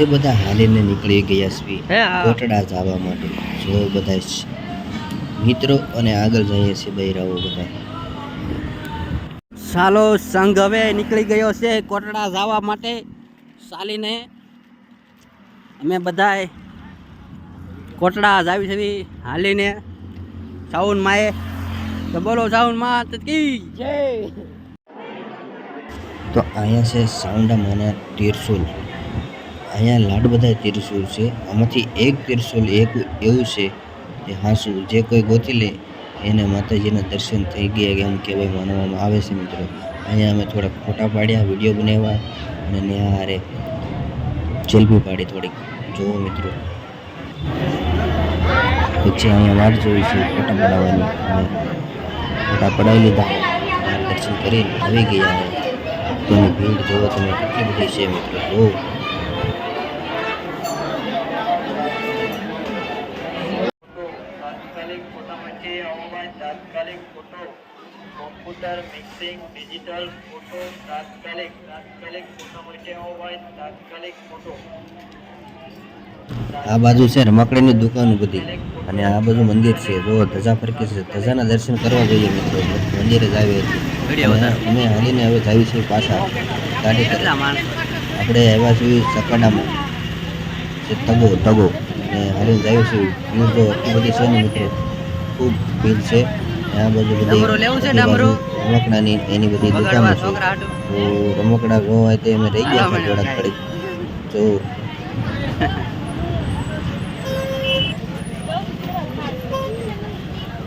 આજે બધા હાલીને નીકળી ગયા છીએ કોટડા જવા માટે. જો બધા મિત્રો અને આગળ જઈએ છીએ બૈરાઓ બધા. સાલો સંઘ હવે નીકળી ગયો છે કોટડા જવા માટે. ચાલીને અમે બધાએ કોટડા જાવી છે હાલીને. સાઉન માએ. તો બોલો સાઉનમાં તો કી? જય તો અહીંયા છે સાઉન્ડ મને તીરસુલ અહીંયા લાડ બધા તીરસુલ છે. આમાંથી એક તીરસુલ એક એવું છે કે હાસુ જે કોઈ ગોતી લે, એને માતાજીના દર્શન થઈ ગયા કે એમ કહેવાય, માનવામાં આવે છે મિત્રો. અહીંયા અમે થોડાક ફોટા પાડ્યા, વીડિયો બનાવ્યા અને ન્યા હારે સેલ્ફી પાડી થોડીક. જુઓ મિત્રો. પછી અહીંયા વાટ જોઈ છે, ફોટા પડાવવાની ફોટા પડાવી લીધા. દર્શન કરી આવી ગયા. તેની ભીડ જોવો તમે, કેટલી બધી છે મિત્રો. જુઓ. તાત્કાલિક ફોટામાંથી તાત્કાલિક photo computer mixing digital photo તાત્કાલિક તાત્કાલિક ફોટામાંથી આવવા તાત્કાલિક ફોટો આ બાજુ છે રમકડીની દુકાન બધી. અને આ બાજુ મંદિર છે. જો ધજા ફરકે છે ધજાના દર્શન કરવા જોઈએ મિત્રો. મંદિરે જ આવે વીડિયો અને અમે હાલીને હવે જાવી છીએ પાછા. ગાડી આપણે આવ્યા છીએ સકડામાં. છે તગો તગો. અને હાલીને જાવી છીએ. એટલી બધી છે ને મિત્રો. ખૂબ ભીડ છે. આ બાજુ બધી? રમકડાની એની બધી દુકાનો છે. તો રમકડા જોવા તે અમે રહી ગયા હતા થોડાક ઘડી જો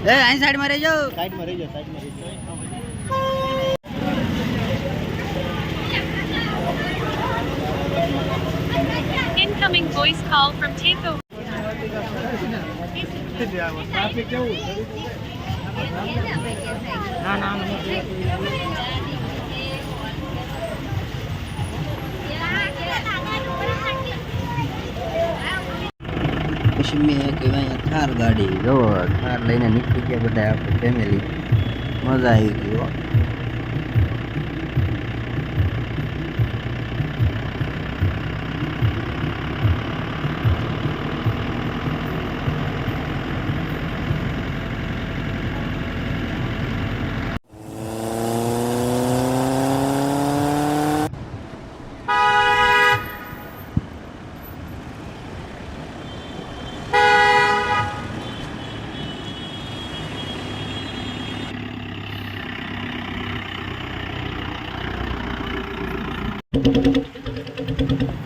એ અહીં સાઈડમાં રહેજો. સાઈડમાં રહી જાઓ સાઈડમાં રહી Incoming voice call from Takeover. Traffic કેવું ના ના પછી મેં કહેવાય અહીંયા થાર ગાડી. જો થાર લઈને નીકળી ગયા બધા આપણે ફેમિલી મજા આવી ગઈ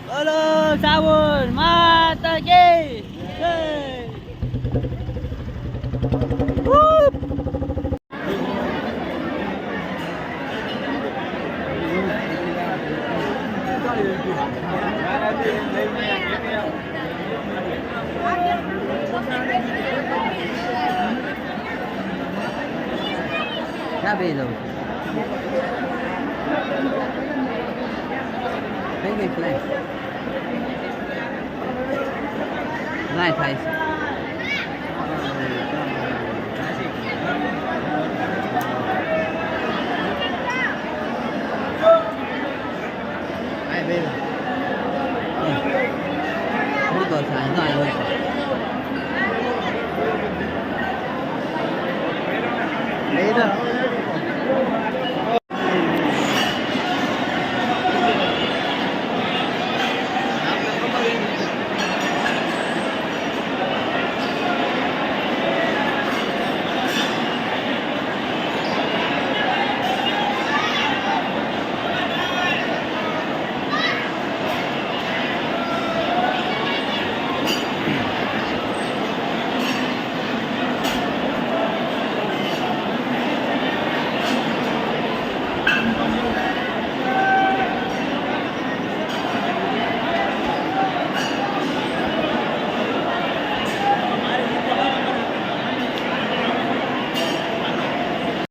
બોલો સાવન માતા કી ક્યાં બે જાઉં 没没没。来，抬。来，这个。好多山，哪有？